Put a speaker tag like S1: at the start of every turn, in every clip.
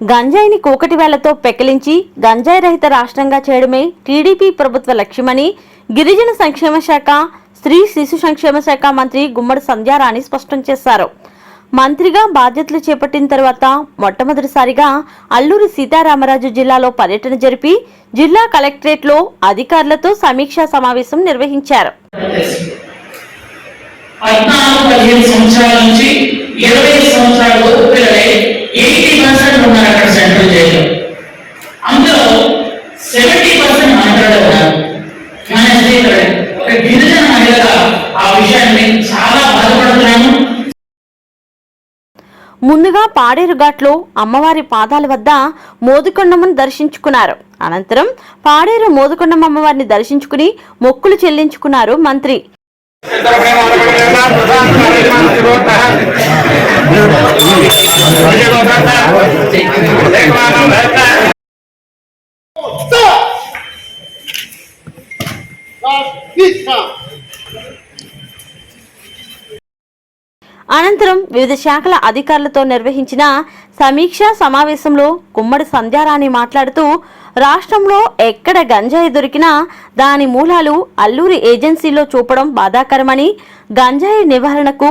S1: గంజాయిని కూకటి వేళ్ళతో పెకిలించి గంజాయి రహిత రాష్ట్రంగా చేయడమే టీడీపీ ప్రభుత్వ లక్ష్యమని గిరిజన సంక్షేమ శాఖ స్త్రీ శిశు సంక్షేమ శాఖ మంత్రి గుమ్మడి సంధ్యారాణి స్పష్టం చేశారు. మంత్రిగా బాధ్యతలు చేపట్టిన తర్వాత మొట్టమొదటిసారిగా అల్లూరి సీతారామరాజు జిల్లాలో పర్యటన జరిపి జిల్లా కలెక్టరేట్లో అధికారులతో సమీక్షా సమావేశం నిర్వహించారు.
S2: అందులో సెవెంటీ పర్సెంట్ మాట్లాడే ఉన్నారు ఒక గిరిజన మహిళగా ఆ విషయాన్ని చాలా బాధపడుతున్నాము
S1: ముందుగా పాడేరుఘాట్లో అమ్మవారి పాదాల వద్ద మోదుకొండమ్మను దర్శించుకున్నారు. అనంతరం పాడేరు మోదుకొండమ్మ అమ్మవారిని దర్శించుకుని మొక్కులు చెల్లించుకున్నారు మంత్రి. అనంతరం వివిధ శాఖల అధికారులతో నిర్వహించిన సమీక్షా సమావేశంలో గుమ్మడి సంధ్యారాణి మాట్లాడుతూ రాష్ట్రంలో ఎక్కడ గంజాయి దొరికినా దాని మూలాలు అల్లూరి ఏజెన్సీలో చూపడం బాధాకరమని గంజాయి నివారణకు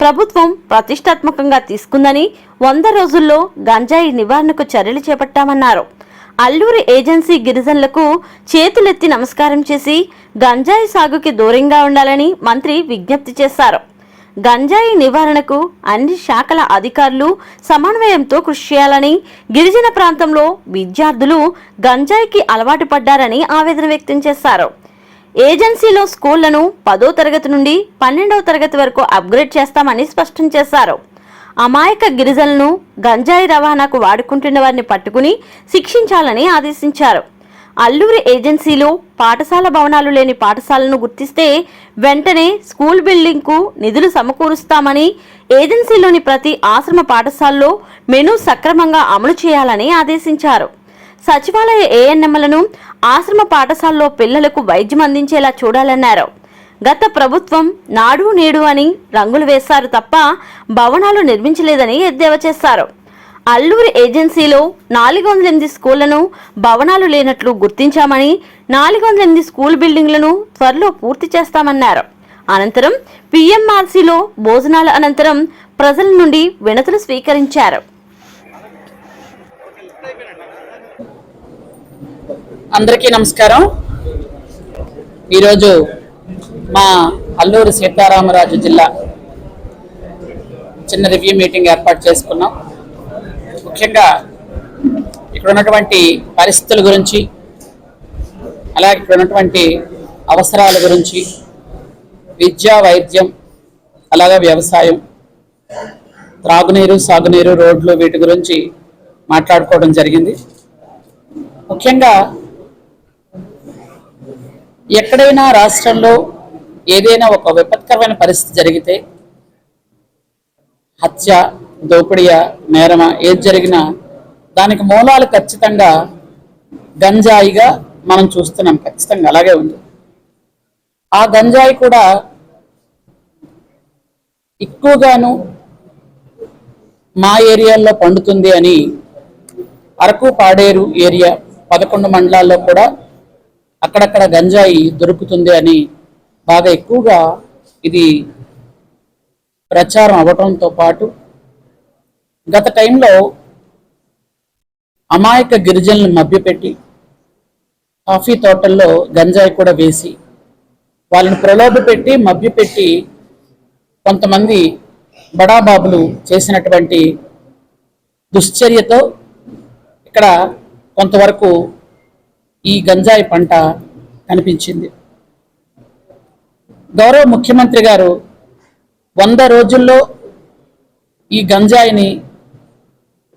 S1: ప్రభుత్వం ప్రతిష్టాత్మకంగా తీసుకుందని వంద రోజుల్లో గంజాయి నివారణకు చర్యలు చేపట్టామన్నారు. అల్లూరి ఏజెన్సీ గిరిజనులకు చేతులెత్తి నమస్కారం చేసి గంజాయి సాగుకి దూరంగా ఉండాలని మంత్రి విజ్ఞప్తి చేశారు. గంజాయి నివారణకు అన్ని శాఖల అధికారులు సమన్వయంతో కృషి చేయాలని గిరిజన ప్రాంతంలో విద్యార్థులు గంజాయికి అలవాటు పడ్డారని ఆవేదన వ్యక్తం చేశారు. ఏజెన్సీలో స్కూళ్ళను పదో తరగతి నుండి పన్నెండవ తరగతి వరకు అప్గ్రేడ్ చేస్తామని స్పష్టం చేశారు. అమాయక గిరిజనులను గంజాయి రవాణాకు వాడుకుంటున్న వారిని పట్టుకుని శిక్షించాలని ఆదేశించారు. అల్లూరి ఏజెన్సీలో పాఠశాల భవనాలు లేని పాఠశాలను గుర్తిస్తే వెంటనే స్కూల్ బిల్డింగ్కు నిధులు సమకూరుస్తామని ఏజెన్సీలోని ప్రతి ఆశ్రమ పాఠశాలలో మెనూ సక్రమంగా అమలు చేయాలని ఆదేశించారు. సచివాలయ ఏఎన్ఎంలను ఆశ్రమ పాఠశాలలో పిల్లలకు వైద్యం అందించేలా చూడాలన్నారు. గత ప్రభుత్వం నాడు నేడు అని రంగులు వేశారు తప్ప భవనాలు నిర్మించలేదని ఎద్దేవా చేశారు. అల్లూరి ఏజెన్సీలో నాలుగు వందల ఎనిమిది స్కూళ్ళను భవనాలు లేనట్లు గుర్తించామని నాలుగు వందల ఎనిమిది స్కూల్ బిల్డింగ్లను త్వరలో పూర్తి చేస్తామన్నారు. అనంతరం పిఎంఆర్సీలో భోజనాల అనంతరం ప్రజల నుండి వినతులు స్వీకరించారు.
S2: అందరికీ నమస్కారం. ఈరోజు మా అల్లూరు సీతారామరాజు జిల్లా చిన్న రివ్యూ మీటింగ్ ఏర్పాటు చేసుకున్నాం. ముఖ్యంగా ఇక్కడ ఉన్నటువంటి పరిస్థితుల గురించి అలాగే ఇక్కడ ఉన్నటువంటి అవసరాల గురించి విద్యా వైద్యం అలాగే వ్యవసాయం త్రాగునీరు సాగునీరు రోడ్లు వీటి గురించి మాట్లాడుకోవడం జరిగింది. ముఖ్యంగా ఎక్కడైనా రాష్ట్రంలో ఏదైనా ఒక విపత్కరమైన పరిస్థితి జరిగితే హత్య దోపిడియా నేరమా ఏది జరిగినా దానికి మూలాలు ఖచ్చితంగా గంజాయిగా మనం చూస్తున్నాం ఖచ్చితంగా అలాగే ఉంది. ఆ గంజాయి కూడా ఎక్కువగాను మా ఏరియాల్లో పండుతుంది అని అరకు పాడేరు ఏరియా పదకొండు మండలాల్లో కూడా అక్కడక్కడ గంజాయి దొరుకుతుంది అని బాగా ఎక్కువగా ఇది ప్రచారం అవ్వటంతో పాటు గత టైంలో అమాయక గిరిజనులను మభ్యపెట్టి కాఫీ తోటల్లో గంజాయి కూడా వేసి వాళ్ళని ప్రలోభపెట్టి మభ్యపెట్టి కొంతమంది బడాబాబులు చేసినటువంటి దుశ్చర్యతో ఇక్కడ కొంతవరకు ఈ గంజాయి పంట కనిపించింది. గౌరవ ముఖ్యమంత్రి గారు వంద రోజుల్లో ఈ గంజాయిని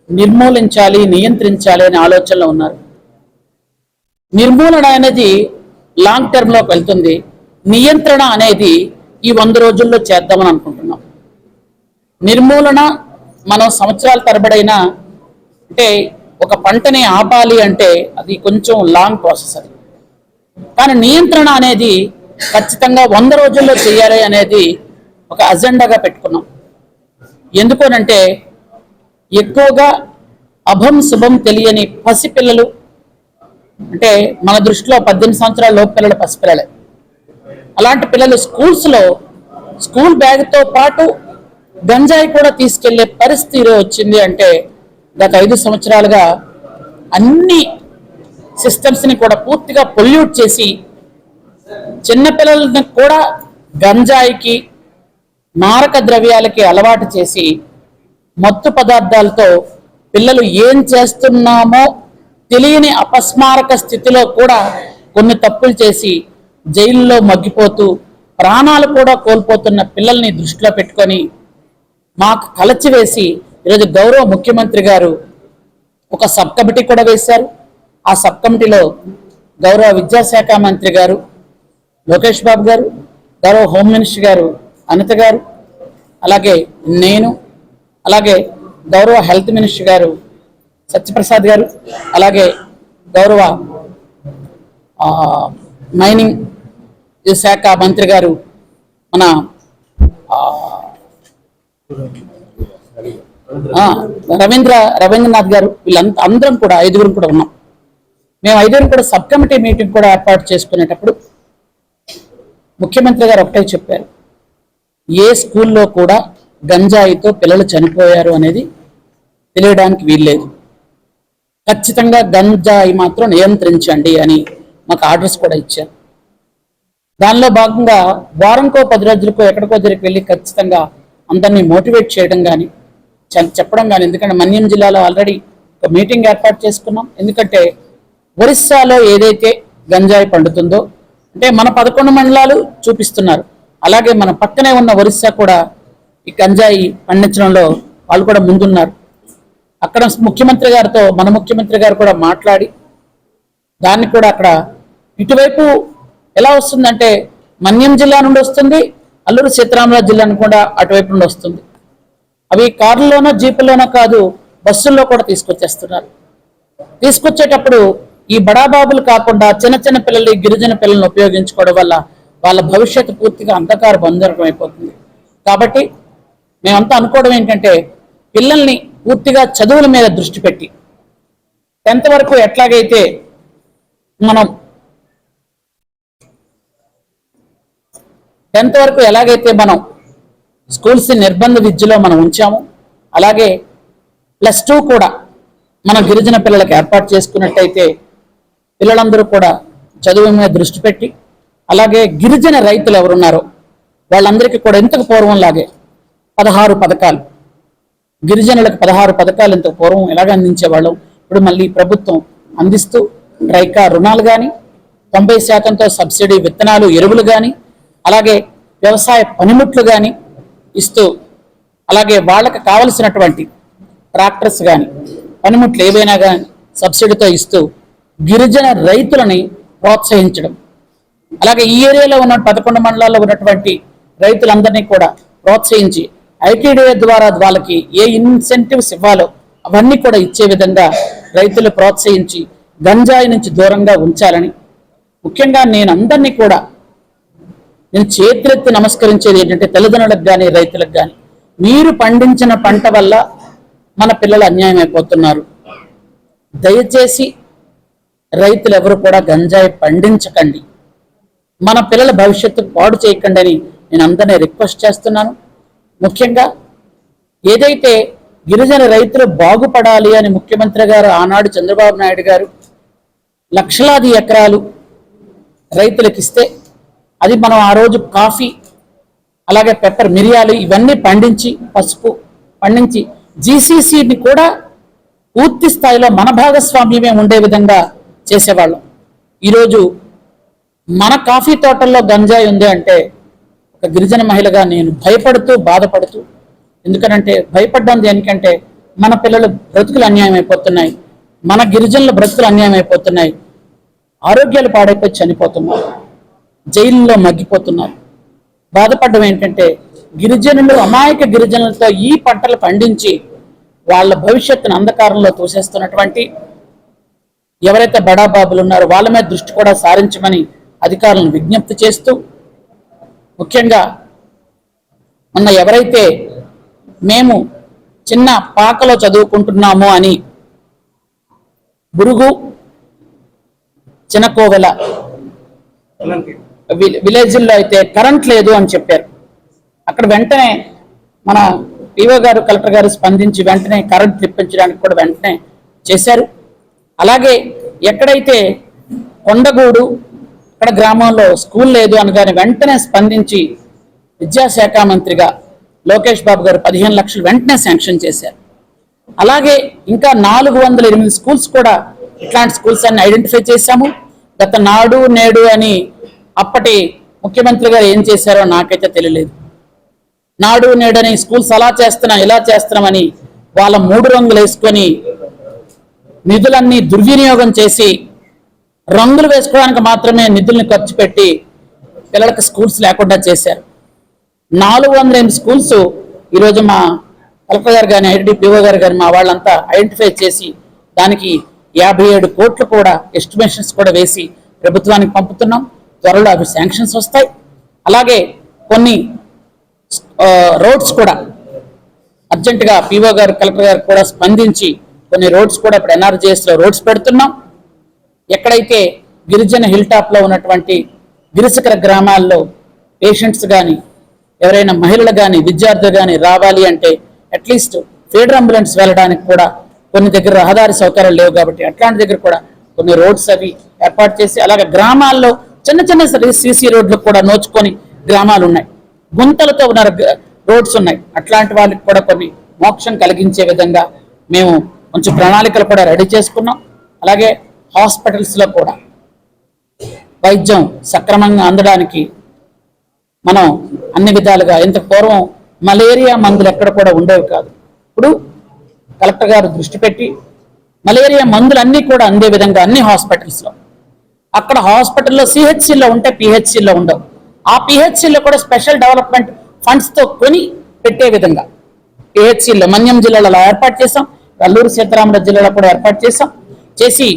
S2: నిర్మూలించాలి నియంత్రించాలి అనే ఆలోచనలో ఉన్నారు. నిర్మూలన అనేది లాంగ్ టర్మ్లోకి వెళ్తుంది. నియంత్రణ అనేది ఈ వంద రోజుల్లో చేద్దామని అనుకుంటున్నాం. నిర్మూలన మనం సంవత్సరాల తరబడైనా అంటే ఒక పంటని ఆపాలి అంటే అది కొంచెం లాంగ్ ప్రాసెస్ అది. కానీ నియంత్రణ అనేది ఖచ్చితంగా వంద రోజుల్లో చేయాలి అనేది ఒక అజెండాగా పెట్టుకున్నాం. ఎందుకోనంటే ఎక్కువగా అభం శుభం తెలియని పసిపిల్లలు అంటే మన దృష్టిలో పద్దెనిమిది సంవత్సరాల లోపు పిల్లలు పసిపిల్లలే. అలాంటి పిల్లలు స్కూల్స్లో స్కూల్ బ్యాగ్తో పాటు గంజాయి కూడా తీసుకెళ్ళే పరిస్థితి వచ్చింది అంటే గత ఐదు సంవత్సరాలుగా అన్ని సిస్టమ్స్ని కూడా పూర్తిగా పొల్యూట్ చేసి చిన్నపిల్లలని కూడా గంజాయికి మారక ద్రవ్యాలకి అలవాటు చేసి మత్తు పదార్థాలతో పిల్లలు ఏం చేస్తున్నామో తెలియని అపస్మారక స్థితిలో కూడా కొన్ని తప్పులు చేసి జైల్లో మగ్గిపోతూ ప్రాణాలు కూడా కోల్పోతున్న పిల్లల్ని దృష్టిలో పెట్టుకొని మాకు కలచివేసి ఈరోజు గౌరవ ముఖ్యమంత్రి గారు ఒక సబ్ కమిటీ కూడా వేశారు. ఆ సబ్ కమిటీలో గౌరవ విద్యాశాఖ మంత్రి గారు లోకేష్ బాబు గారు గౌరవ హోమ్ మినిస్టర్ గారు అనిత గారు అలాగే నేను అలాగే గౌరవ హెల్త్ మినిస్టర్ గారు సత్యప్రసాద్ గారు అలాగే గౌరవ మైనింగ్ శాఖ మంత్రి గారు మన రవీంద్ర రవీంద్రనాథ్ గారు వీళ్ళంతా అందరం కూడా ఐదుగురం కూడా ఉన్నాం. మేము ఐదుగురం కూడా సబ్ కమిటీ మీటింగ్ కూడా ఏర్పాటు చేసుకునేటప్పుడు ముఖ్యమంత్రి గారు ఒకటే చెప్పారు. ఏ స్కూల్లో కూడా గంజాయితో పిల్లలు చనిపోయారు అనేది తెలియడానికి వీల్లేదు. ఖచ్చితంగా గంజాయి మాత్రం నియంత్రించండి అని మాకు ఆర్డర్స్ కూడా ఇచ్చారు. దానిలో భాగంగా వారంకో పది రోజులకో ఎక్కడికో దగ్గరికి వెళ్ళి ఖచ్చితంగా అందరినీ మోటివేట్ చేయడం కానీ చెప్పడం కానీ ఎందుకంటే మన్యం జిల్లాలో ఆల్రెడీ ఒక మీటింగ్ ఏర్పాటు చేసుకున్నాం. ఎందుకంటే ఒరిస్సాలో ఏదైతే గంజాయి పండుతుందో అంటే మన పదకొండు మండలాలు చూపిస్తున్నారు. అలాగే మన పక్కనే ఉన్న ఒరిస్సా కూడా ఈ గంజాయి పండించడంలో వాళ్ళు కూడా ముందున్నారు. అక్కడ ముఖ్యమంత్రి గారితో మన ముఖ్యమంత్రి గారు కూడా మాట్లాడి దాన్ని కూడా అక్కడ ఇటువైపు ఎలా వస్తుందంటే మన్యం జిల్లా నుండి వస్తుంది అల్లూరు సీతారామరాజు జిల్లా కూడా అటువైపు నుండి వస్తుంది. అవి కారులోనో జీపుల్లోనో కాదు బస్సుల్లో కూడా తీసుకొచ్చేస్తున్నారు. తీసుకొచ్చేటప్పుడు ఈ బడాబాబులు కాకుండా చిన్న చిన్న పిల్లలు గిరిజన పిల్లల్ని ఉపయోగించుకోవడం వల్ల వాళ్ళ భవిష్యత్తు పూర్తిగా అంధకార బంధకం అయిపోతుంది కాబట్టి మేమంతా అనుకోవడం ఏంటంటే పిల్లల్ని పూర్తిగా చదువుల మీద దృష్టి పెట్టి టెన్త్ వరకు ఎట్లాగైతే మనం టెన్త్ వరకు ఎలాగైతే మనం స్కూల్స్ నిర్బంధ విద్యలో మనం ఉంచాము అలాగే ప్లస్ టూ కూడా మన గిరిజన పిల్లలకు ఏర్పాటు చేసుకున్నట్టయితే పిల్లలందరూ కూడా చదువు మీద దృష్టి పెట్టి అలాగే గిరిజన రైతులు ఎవరున్నారో వాళ్ళందరికీ కూడా ఇంతకు పూర్వం లాగే పదహారు పథకాలు. గిరిజనులకు పదహారు పథకాలు ఇంత పూర్వం ఎలాగ అందించేవాళ్ళం? ఇప్పుడు మళ్ళీ ప్రభుత్వం అందిస్తూ రైకా రుణాలు కానీ తొంభై శాతంతో సబ్సిడీ విత్తనాలు ఎరువులు కానీ అలాగే వ్యవసాయ పనిముట్లు కానీ ఇస్తూ అలాగే వాళ్ళకి కావలసినటువంటి ట్రాక్టర్స్ కానీ పనిముట్లు ఏవైనా కానీ సబ్సిడీతో ఇస్తూ గిరిజన రైతులని ప్రోత్సహించడం. అలాగే ఈ ఏరియాలో ఉన్న పదకొండు మండలాల్లో ఉన్నటువంటి రైతులందరినీ కూడా ప్రోత్సహించి ఐటీడీఏ ద్వారా వాళ్ళకి ఏ ఇన్సెంటివ్స్ ఇవ్వాలో అవన్నీ కూడా ఇచ్చే విధంగా రైతులు ప్రోత్సహించి గంజాయి నుంచి దూరంగా ఉంచాలని. ముఖ్యంగా నేను అందరినీ కూడా నేను చేతులెత్తి నమస్కరించేది ఏంటంటే తల్లిదండ్రులకు కానీ రైతులకు కానీ మీరు పండించిన పంట వల్ల మన పిల్లలు అన్యాయం అయిపోతున్నారు. దయచేసి రైతులు ఎవరు కూడా గంజాయి పండించకండి. మన పిల్లల భవిష్యత్తు పాడు చేయకండి అని నేను అందరినీ రిక్వెస్ట్ చేస్తున్నాను. ముఖ్యంగా ఏదైతే గిరిజన రైతులు బాగుపడాలి అని ముఖ్యమంత్రి గారు ఆనాడు చంద్రబాబు నాయుడు గారు లక్షలాది ఎకరాలు రైతులకు ఇస్తే అది మనం ఆ రోజు కాఫీ అలాగే పెప్పర్ మిరియాలు ఇవన్నీ పండించి పసుపు పండించి జీసీసీని కూడా పూర్తి స్థాయిలో మన భాగస్వామ్యమే ఉండే విధంగా చేసేవాళ్ళం. ఈరోజు మన కాఫీ తోటల్లో గంజాయి ఉంది అంటే ఒక గిరిజన మహిళగా నేను భయపడుతూ బాధపడుతూ ఎందుకనంటే భయపడ్డం దేనికంటే మన పిల్లలు బ్రతుకులు అన్యాయం అయిపోతున్నాయి మన గిరిజనుల బ్రతుకులు అన్యాయం అయిపోతున్నాయి ఆరోగ్యాలు పాడైపోయి చనిపోతున్నారు. జైల్లో మగ్గిపోతున్నారు. బాధపడడం ఏంటంటే గిరిజనులు అమాయక గిరిజనులతో ఈ పంటలు పండించి వాళ్ళ భవిష్యత్తును అంధకారంలో తోసేస్తున్నటువంటి ఎవరైతే బడాబాబులు ఉన్నారో వాళ్ళ మీద దృష్టి కూడా సారించమని అధికారులను విజ్ఞప్తి చేస్తూ ముఖ్యంగా మొన్న ఎవరైతే మేము చిన్న పాకలో చదువుకుంటున్నాము అని బురుగు చినకోవెల వి- విలేజ్ల్లో అయితే కరెంట్ లేదు అని చెప్పారు. అక్కడ వెంటనే మన పిఓ గారు కలెక్టర్ గారు స్పందించి వెంటనే కరెంట్ తెప్పించడానికి కూడా వెంటనే చేశారు. అలాగే ఎక్కడైతే కొండగూడు అక్కడ గ్రామంలో స్కూల్ లేదు అనగానే వెంటనే స్పందించి విద్యాశాఖ మంత్రిగా లోకేష్ బాబు గారు పదిహేను లక్షలు వెంటనే శాంక్షన్ చేశారు. అలాగే ఇంకా నాలుగు వందల ఎనిమిది స్కూల్స్ కూడా ఇట్లాంటి స్కూల్స్ అన్ని ఐడెంటిఫై చేశాము. గత నాడు నేడు అని అప్పటి ముఖ్యమంత్రి గారు ఏం చేశారో నాకైతే తెలియలేదు. నాడు నేడు అని స్కూల్స్ అలా చేస్తున్నాం ఇలా చేస్తున్నామని వాళ్ళ మూడు రంగులు వేసుకొని నిధులన్నీ దుర్వినియోగం చేసి రంగులు వేసుకోవడానికి మాత్రమే నిధుల్ని ఖర్చు పెట్టి పిల్లలకు స్కూల్స్ లేకుండా చేశారు. నాలుగు వందల ఎనిమిది స్కూల్స్ ఈరోజు మా కలెక్టర్ గారు కానీ ఐడిపిఓ గారు కానీ మా వాళ్ళంతా ఐడెంటిఫై చేసి దానికి యాభై ఏడు కోట్లు కూడా ఎస్టిమేషన్స్ కూడా వేసి ప్రభుత్వానికి పంపుతున్నాం. త్వరలో అవి శాంక్షన్స్ వస్తాయి. అలాగే కొన్ని రోడ్స్ కూడా అర్జెంటుగా పీఓ గారు కలెక్టర్ గారు కూడా స్పందించి కొన్ని రోడ్స్ కూడా ఇప్పుడు ఎన్ఆర్జీఎస్లో రోడ్స్ పెడుతున్నాం. ఎక్కడైతే గిరిజన హిల్ టాప్లో ఉన్నటువంటి గిరిశకర గ్రామాల్లో పేషెంట్స్ కానీ ఎవరైనా మహిళలు కానీ విద్యార్థులు కానీ రావాలి అంటే అట్లీస్ట్ ఫీడర్ అంబులెన్స్ వెళ్ళడానికి కూడా కొన్ని దగ్గర రహదారి సౌకర్యాలు లేవు కాబట్టి అట్లాంటి దగ్గర కూడా కొన్ని రోడ్స్ అవి ఏర్పాటు చేసి అలాగే గ్రామాల్లో చిన్న చిన్న సీసీ రోడ్లు కూడా నోచుకొని గ్రామాలు ఉన్నాయి. గుంతలతో ఉన్న రోడ్స్ ఉన్నాయి. అట్లాంటి వాళ్ళకి కూడా కొన్ని మోక్షం కలిగించే విధంగా మేము కొంచెం ప్రణాళికలు కూడా రెడీ చేసుకున్నాం. అలాగే హాస్పిటల్స్లో కూడా వైద్యం సక్రమంగా అందడానికి మనం అన్ని విధాలుగా ఇంత పూర్వం మలేరియా మందులు ఎక్కడ కూడా ఉండేవి కాదు. ఇప్పుడు కలెక్టర్ గారు దృష్టి పెట్టి మలేరియా మందులు అన్నీ కూడా అందే విధంగా అన్ని హాస్పిటల్స్లో. అక్కడ హాస్పిటల్లో సిహెచ్సిలో ఉంటే పిహెచ్సిలో ఉండవు. ఆ పిహెచ్సిలో కూడా స్పెషల్ డెవలప్మెంట్ ఫండ్స్తో కొని పెట్టే విధంగా. పిహెచ్సిలో మన్యం జిల్లాలో ఏర్పాటు చేసాం అల్లూరు సీతారామరాజు జిల్లాలో కూడా ఏర్పాటు చేసాం చేసి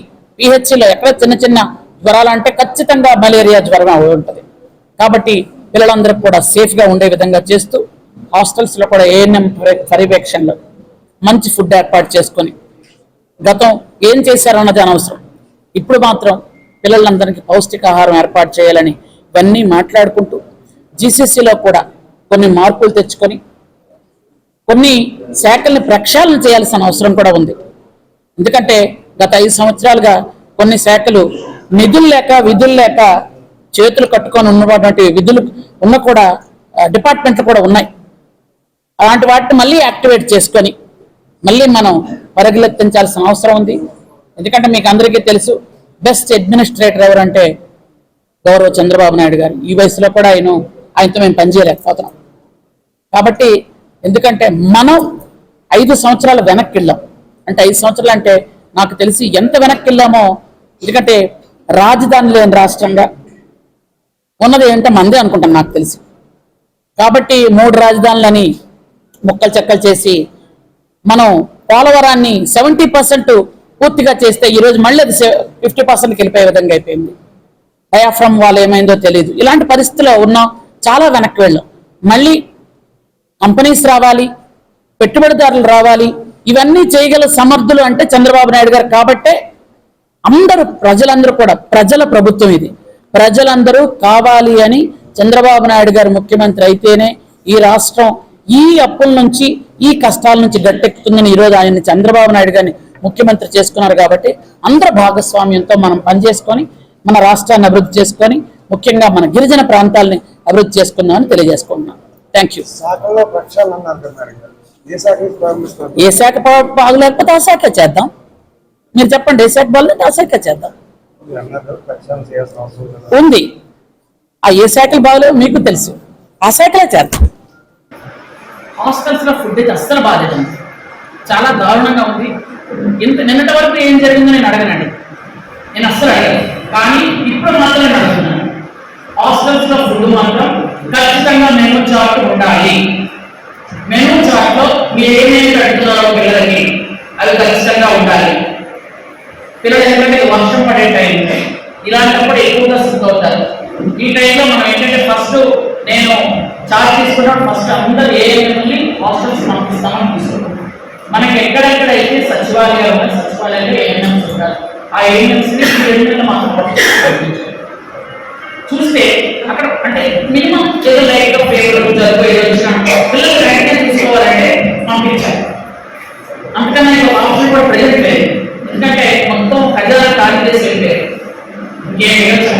S2: పిహెచ్సిలో ఎక్కడ చిన్న చిన్న జ్వరాలు అంటే ఖచ్చితంగా మలేరియా జ్వరం ఉంటుంది. కాబట్టి పిల్లలందరూ కూడా సేఫ్గా ఉండే విధంగా చేస్తూ హాస్టల్స్లో కూడా ఏఎన్ఎం పర్యవేక్షణలో మంచి ఫుడ్ ఏర్పాటు చేసుకొని గతం ఏం చేశారన్నది అనవసరం. ఇప్పుడు మాత్రం పిల్లలందరికీ పౌష్టికాహారం ఏర్పాటు చేయాలని ఇవన్నీ మాట్లాడుకుంటూ జీసీసీలో కూడా కొన్ని మార్పులు తెచ్చుకొని కొన్ని శాఖల్ని ప్రక్షాళన చేయాల్సిన అవసరం కూడా ఉంది. ఎందుకంటే గత ఐదు సంవత్సరాలుగా కొన్ని శాఖలు నిధులు లేక విధులు లేక చేతులు కట్టుకొని ఉన్నటువంటి విధులు ఉన్న కూడా డిపార్ట్మెంట్లు కూడా ఉన్నాయి. అలాంటి వాటిని మళ్ళీ యాక్టివేట్ చేసుకొని మళ్ళీ మనం పరిగెత్తించాల్సిన అవసరం ఉంది. ఎందుకంటే మీకు అందరికీ తెలుసు బెస్ట్ అడ్మినిస్ట్రేటర్ ఎవరంటే గౌరవ చంద్రబాబు నాయుడు గారు. ఈ వయసులో కూడా ఆయన ఆయనతో మేము పనిచేయలేకపోతున్నాం. కాబట్టి ఎందుకంటే మనం ఐదు సంవత్సరాలు వెనక్కి వెళ్ళాం. అంటే ఐదు సంవత్సరాలు అంటే నాకు తెలిసి ఎంత వెనక్కి వెళ్ళామో ఎందుకంటే రాజధాని లేని రాష్ట్రంగా ఉన్నది ఏంటో మందే అనుకుంటాం నాకు తెలిసి. కాబట్టి మూడు రాజధానులని ముక్కలు చెక్కలు చేసి మనం పోలవరాన్ని సెవెంటీ పర్సెంట్ పూర్తిగా చేస్తే ఈరోజు మళ్ళీ అది ఫిఫ్టీ పర్సెంట్కి వెళ్ళిపోయే విధంగా అయిపోయింది. డయాఫ్రమ్ వాళ్ళు ఏమైందో తెలియదు. ఇలాంటి పరిస్థితిలో ఉన్నాం చాలా వెనక్కి వెళ్ళాం. మళ్ళీ కంపెనీస్ రావాలి పెట్టుబడిదారులు రావాలి ఇవన్నీ చేయగల సమర్థులు అంటే చంద్రబాబు నాయుడు గారు కాబట్టే అందరూ ప్రజలందరూ కూడా ప్రజల ప్రభుత్వం ఇది. ప్రజలందరూ కావాలి అని చంద్రబాబు నాయుడు గారు ముఖ్యమంత్రి అయితేనే ఈ రాష్ట్రం ఈ అప్పుల నుంచి ఈ కష్టాల నుంచి గట్టెక్కుతుందని ఈరోజు ఆయన చంద్రబాబు నాయుడు గారిని ముఖ్యమంత్రి చేసుకున్నారు కాబట్టి అందరి భాగస్వామ్యంతో మనం పనిచేసుకొని మన రాష్ట్రాన్ని అభివృద్ధి చేసుకొని ముఖ్యంగా మన గిరిజన ప్రాంతాలని అభివృద్ధి చేసుకుందామని తెలియజేసుకుంటున్నాం. థ్యాంక్ యూ
S3: ఏ
S2: శాఖ బాగలేకపోతే ఆ శాఖ చేద్దాం. మీరు చెప్పండి ఏ శాఖ బాగలేదు ఆ శాఖ చేద్దాం. ఉంది? ఆ ఏ శాఖలు బాగలేవు మీకు తెలుసు. ఆ శాఖలే చేద్దాం. హాస్టల్స్లో ఫుడ్ అయితే అస్సలు బాగాలేదు చాలా దారుణంగా ఉంది. ఇంత నిన్నటి వరకు ఏం జరిగిందో నేను అడగనండి. నేను అస్సలు అడగను. కానీ ఇప్పుడు మాత్రం నేను అడుగుతున్నాను. హాస్టల్స్లో ఫుడ్ మాత్రం ఖచ్చితంగా మేము చాటు ఉండాలి. మెనూ చార్ట్ మీరు ఏమేమి పెడుతున్నారో పిల్లలకి అవి ఖచ్చితంగా ఉండాలి. పిల్లలు ఎందుకంటే వర్షం పడే టైం ఇలాంటప్పుడు ఎక్కువగా సిద్ధ అవుతారు ఈ టైంలో మనం ఏంటంటే ఫస్ట్ నేను చార్జ్ తీసుకున్నప్పుడు ఫస్ట్ అందరూ ఏ హాస్టల్స్ పంపిస్తామని తీసుకున్నాం మనకి ఎక్కడెక్కడ అయితే సచివాలయాలు ఉన్నాయి సచివాలయాలు ఏఎన్ఎంస్ ఉంటారు ఆ ఏఎన్ఎంస్ని మాత్రం పంపించారు చూస్తే అక్కడ అంటే మినిమం ఏదో లైట్ ఫేవర్ జరుపు ఏదో వచ్చినా పిల్లలు రైట్గా తీసుకోవాలంటే పంపించాలి. అందుకని నాకు ఆప్షన్ కూడా ప్రజెంట్ లేదు. ఎందుకంటే మొత్తం ప్రజల ఖాళీ చేసి వెళ్ళిపోయారు ఇంకేం మిగల్చం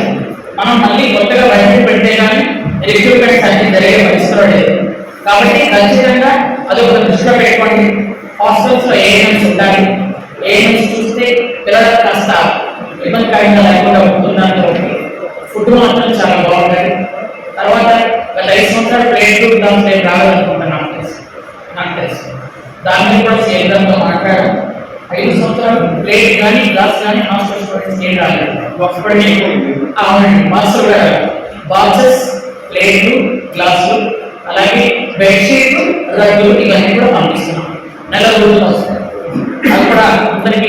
S2: మనం మళ్ళీ కొత్తగా బయటకు పెడితే కానీ రిక్రూట్మెంట్ అన్ని జరిగే పరిస్థితిలో లేదు. కాబట్టి ఖచ్చితంగా అది ఒక దృష్టిలో పెట్టుకోండి. హాస్టల్స్లో ఏఎన్ఎంస్ ఉండాలి. ఏఎంఎస్ చూస్తే పిల్లలకు కాస్త ఇబ్బందికరంగా లేకుండా కూడా చాలా బాగుంటాయి. తర్వాత గత ఐదు సంవత్సరాలు ప్లేట్ దాంట్లో నేను రావాలనుకుంటాను నాకు తెలుసు. నాకు తెలుసు. దాని మీద కూడా సీఎంతో మాట్లాడాం. ఐదు సంవత్సరాలు ప్లేట్ కానీ గ్లాస్ కానీ హాస్టల్ స్టూడెంట్స్ ఏం రాలేదు. ఒకప్పుడు మీకు అవునండి మాస్టర్ గారు. బాక్సెస్ ప్లేట్లు గ్లాసులు అలాగే బెడ్షీట్లు రగ్గులు ఇవన్నీ కూడా పంపిస్తున్నాం. నెల రోజులు వస్తాయి. అది కూడా అందరికీ